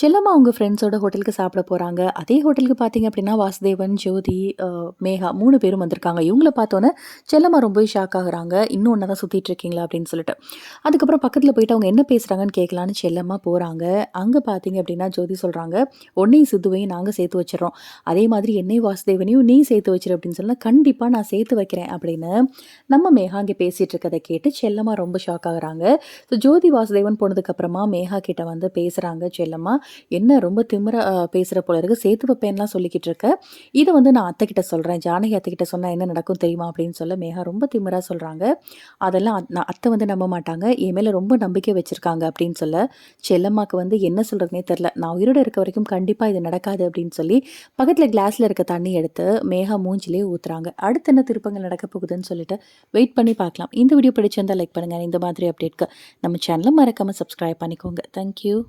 செல்லம்மா அவங்க ஃப்ரெண்ட்ஸோட ஹோட்டலுக்கு சாப்பிட போகிறாங்க அதே ஹோட்டலுக்கு பார்த்தீங்க அப்படின்னா வாசுதேவன் ஜோதி மேகா மூணு பேரும் வந்திருக்காங்க. இவங்கள பார்த்தோன்னே செல்லம்மா ரொம்ப ஷாக் ஆகுறாங்க. இன்னும் ஒன்றா தான் சுற்றிட்டு இருக்கீங்களா அப்படின்னு சொல்லிட்டு. அதுக்கப்புறம் பக்கத்தில் போயிட்டு அவங்க என்ன பேசுகிறாங்கன்னு கேட்கலான்னு செல்லம்மா போகிறாங்க அங்கே பார்த்தீங்க அப்படின்னா ஜோதி சொல்கிறாங்க உன்னையும் சித்துவையும் நாங்கள் சேர்த்து வச்சிடறோம். அதே மாதிரி என்னையும் வாசுதேவனையும் நீ சேர்த்து வச்சிரு அப்படின்னு சொன்னால் கண்டிப்பாக நான் சேர்த்து வைக்கிறேன் அப்படின்னு நம்ம மேகா இங்கே பேசிகிட்டு இருக்கதை கேட்டு செல்லம்மா ரொம்ப ஷாக் ஆகுறாங்க. ஸோ ஜோதி வாசுதேவன் போனதுக்கப்புறமா மேகா கிட்ட வந்து பேசுகிறாங்க செல்லம்மா என்ன ரொம்ப திமிர பேசுகிற போல இருக்கு சேர்த்து வைப்பேன்லாம் சொல்லிக்கிட்டு இருக்க. இதை வந்து நான் அத்தைக்கிட்ட சொல்கிறேன் ஜானகி அத்தைக்கிட்ட சொன்னால் என்ன நடக்கும் தெரியுமா? அப்படின்னு சொல்ல மேகா ரொம்ப திமிரா சொல்கிறாங்க அதெல்லாம் அத்- நான் அத்தை வந்து நம்ப மாட்டாங்க. என் மேலே ரொம்ப நம்பிக்கை வச்சுருக்காங்க அப்படின்னு சொல்ல செல்லம்மாக்கு வந்து என்ன சொல்கிறதுனே தெரில. நான் உயிரோட இருக்க வரைக்கும் கண்டிப்பாக இது நடக்காது அப்படின்னு சொல்லி பக்கத்தில் கிளாஸில் இருக்க தண்ணி எடுத்து மேகா மூஞ்சிலே ஊற்றுறாங்க அடுத்து என்ன திருப்பங்கள் நடக்க போகுதுன்னு சொல்லிட்டு வெயிட் பண்ணி பார்க்கலாம். இந்த வீடியோ பிடிச்சிருந்தால் லைக் பண்ணுங்கள் இந்த மாதிரி அப்டேட்க்கு நம்ம சேனலை மறக்காமல் சப்ஸ்கிரைப் பண்ணிக்கோங்க. தேங்க்யூ